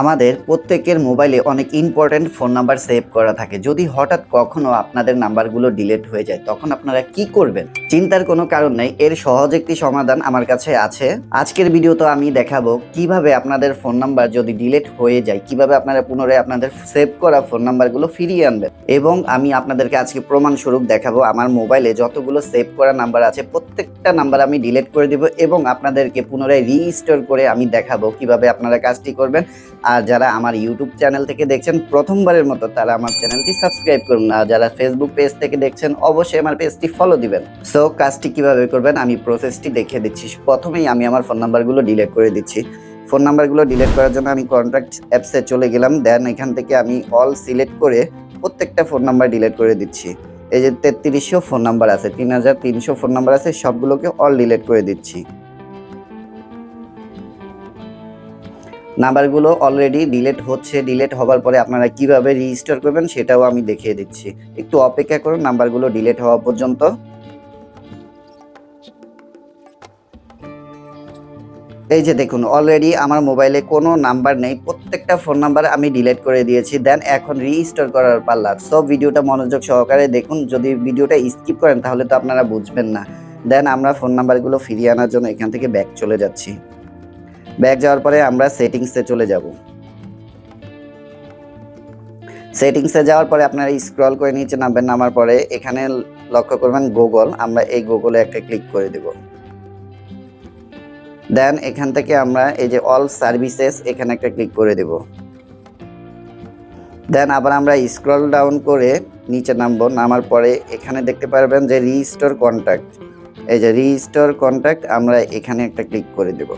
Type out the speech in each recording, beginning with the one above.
আমাদের প্রত্যেকের মোবাইলে অনেক ইম্পর্ট্যান্ট ফোন নাম্বার সেভ করা থাকে। যদি হঠাৎ কখনো আপনাদের নাম্বারগুলো ডিলিট হয়ে যায়, তখন আপনারা কি করবেন? চিন্তার কোনো কারণ নেই, এর সহজ একটি সমাধান আমার কাছে আছে। আজকের ভিডিও তো আমি দেখাবো কীভাবে আপনাদের ফোন নাম্বার যদি ডিলিট হয়ে যায়, কীভাবে আপনারা পুনরায় আপনাদের সেভ করা ফোন নাম্বারগুলো ফিরিয়ে আনবেন। এবং আমি আপনাদেরকে আজকে প্রমাণস্বরূপ দেখাবো আমার মোবাইলে যতগুলো সেভ করা নাম্বার আছে, প্রত্যেকটা নাম্বার আমি ডিলিট করে দিব এবং আপনাদেরকে পুনরায় রিস্টোর করে আমি দেখাবো কীভাবে আপনারা কাজটি করবেন। আর যারা আমার ইউটিউব চ্যানেল থেকে দেখছেন প্রথমবারের মতো, তারা আমার চ্যানেলটি সাবস্ক্রাইব করুন। আর যারা ফেসবুক পেজ থেকে দেখছেন, অবশ্যই আমার পেজটি ফলো দিবেন। সো কাজটি কীভাবে করবেন, আমি প্রসেসটি দেখিয়ে দিচ্ছি। প্রথমেই আমি আমার ফোন নাম্বারগুলো ডিলেট করে দিচ্ছি। ফোন নাম্বারগুলো ডিলেট করার জন্য আমি কন্ট্যাক্ট অ্যাপসে চলে গেলাম। দেন এখান থেকে আমি অল সিলেক্ট করে প্রত্যেকটা ফোন নাম্বার ডিলেট করে দিচ্ছি। এই যে তেত্রিশশো ফোন নাম্বার আছে, তিন হাজার তিনশো ফোন নাম্বার আছে, সবগুলোকে অল ডিলেট করে দিচ্ছি। নাম্বারগুলো অলরেডি ডিলেট হচ্ছে ডিলেট হওয়ার পরে আপনারা কীভাবে রেজিস্টার করবেন সেটাও আমি দেখিয়ে দিচ্ছি। একটু অপেক্ষা করুন, নাম্বারগুলো ডিলেট হওয়া পর্যন্ত। এই যে দেখুন অলরেডি আমার মোবাইলে কোনো নাম্বার নেই, প্রত্যেকটা ফোন নাম্বার আমি ডিলিট করে দিয়েছি দেন এখন রিস্টোর করার পাল্লা। সব ভিডিওটা মনোযোগ সহকারে দেখুন, যদি ভিডিওটা স্কিপ করেন তাহলে তো আপনারা বুঝবেন না। দেন আমরা ফোন নাম্বারগুলো ফিরিয়ে আনার জন্য এখান থেকে ব্যাক চলে যাচ্ছি। ব্যাক যাওয়ার পরে আমরা সেটিংসে চলে যাব। সেটিংসে যাওয়ার পরে আপনারা স্ক্রল করে নিচে নামবেন, নামার পরে এখানে লক্ষ্য করবেন গুগল আমরা এই গুগলে একটা ক্লিক করে দেব। দেন এখান থেকে আমরা এই যে অল সার্ভিসেস এখানে একটা ক্লিক করে দেব। দেন আবার আমরা স্ক্রল ডাউন করে নিচে নামবো। নামার পরে এখানে দেখতে পারবেন যে রিস্টোর কন্ট্যাক্ট এই যে রিস্টোর কন্ট্যাক্ট আমরা এখানে একটা ক্লিক করে দেবো।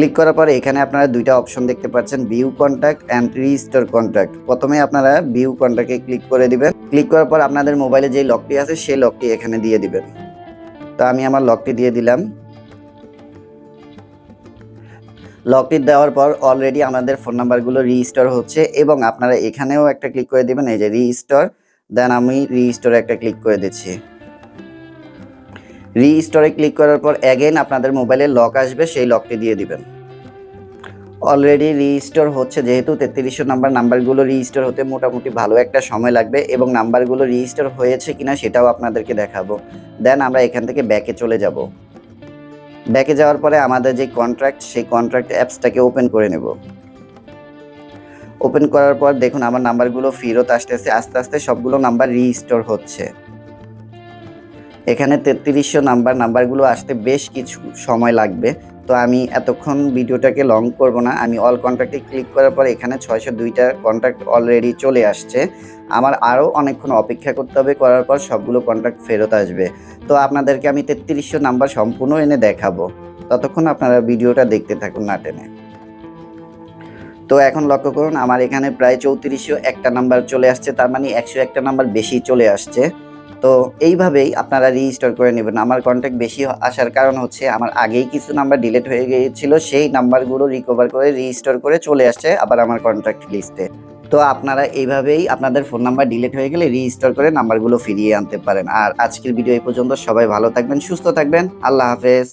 ক্লিক করার পরে এখানে আপনারা দুইটা অপশন দেখতে পাচ্ছেন view contact and restore contact প্রথমে আপনারা ভিউ কন্ট্যাক্টে ক্লিক করে দিবেন। ক্লিক করার পর আপনাদের মোবাইলে যে লকটি আছে, সেই লকটি এখানে দিয়ে দিবেন। তো আমি আমার লকটি দিয়ে দিলাম। লকটি দেওয়ার পর অলরেডি আমাদের ফোন নাম্বারগুলো রিস্টোর হচ্ছে এবং আপনারা এখানেও একটা ক্লিক করে দিবেন, এই যে রিস্টোর দেন আমি রিস্টোরে একটা ক্লিক করে দিচ্ছি। রিস্টোরে ক্লিক করার পর অ্যাগেন আপনাদের মোবাইলে লক আসবে, সেই লকটি দিয়ে দিবেন। অলরেডি রিস্টোর হচ্ছে, যেহেতু তেত্রিশশো নাম্বার নাম্বারগুলো রিস্টোর হতে মোটামুটি ভালো একটা সময় লাগবে এবং নাম্বারগুলো রিস্টোর হয়েছে কিনা সেটাও আপনাদেরকে দেখাবো। দেন আমরা এখান থেকে ব্যাকে চলে যাব। ব্যাকে যাওয়ার পরে আমাদের যে কন্ট্রাক্ট সেই কন্ট্রাক্ট অ্যাপসটাকে ওপেন করে নেব। ওপেন করার পর দেখুন, আমার নাম্বারগুলো ফেরত আসতেছে, আস্তে আস্তে সবগুলো নাম্বার রিস্টোর হচ্ছে। এখানে তেত্রিশশো নাম্বার, নাম্বারগুলো আসতে বেশ কিছু সময় লাগবে। তো আমি এতক্ষণ ভিডিওটাকে লং করব না। আমি অল কন্ট্যাক্টে ক্লিক করার পর এখানে ছয়শো দুইটা কন্ট্যাক্ট অলরেডি চলে আসছে। আমার আরও অনেকক্ষণ অপেক্ষা করতে হবে। করার পর সবগুলো কন্ট্যাক্ট ফেরত আসবে। তো আপনাদেরকে আমি তেত্রিশশো নাম্বার সম্পূর্ণ এনে দেখাবো। ততক্ষণ আপনারা ভিডিওটা দেখতে থাকুন না টেনে। তো এখন লক্ষ্য করুন, আমার এখানে প্রায় চৌত্রিশশো একটা নাম্বার চলে আসছে। তার মানে একশো একটা নাম্বার বেশি চলে আসছে। তো এইভাবেই আপনারা রিস্টোর করে নেবেন। আমার কন্ট্যাক্ট বেশি আসার কারণ হচ্ছে আমার আগেই কিছু নাম্বার ডিলেট হয়ে গিয়েছিল, সেই নাম্বারগুলো রিকভার করে রিস্টোর করে চলে আসছে আবার আমার কন্ট্যাক্ট লিস্টে তো আপনারা এইভাবেই আপনাদের ফোন নাম্বার ডিলেট হয়ে গেলে রিস্টোর করে নাম্বারগুলো ফিরিয়ে আনতে পারেন। আর আজকের ভিডিও এই পর্যন্ত। সবাই ভালো থাকবেন, সুস্থ থাকবেন। আল্লাহ হাফেজ।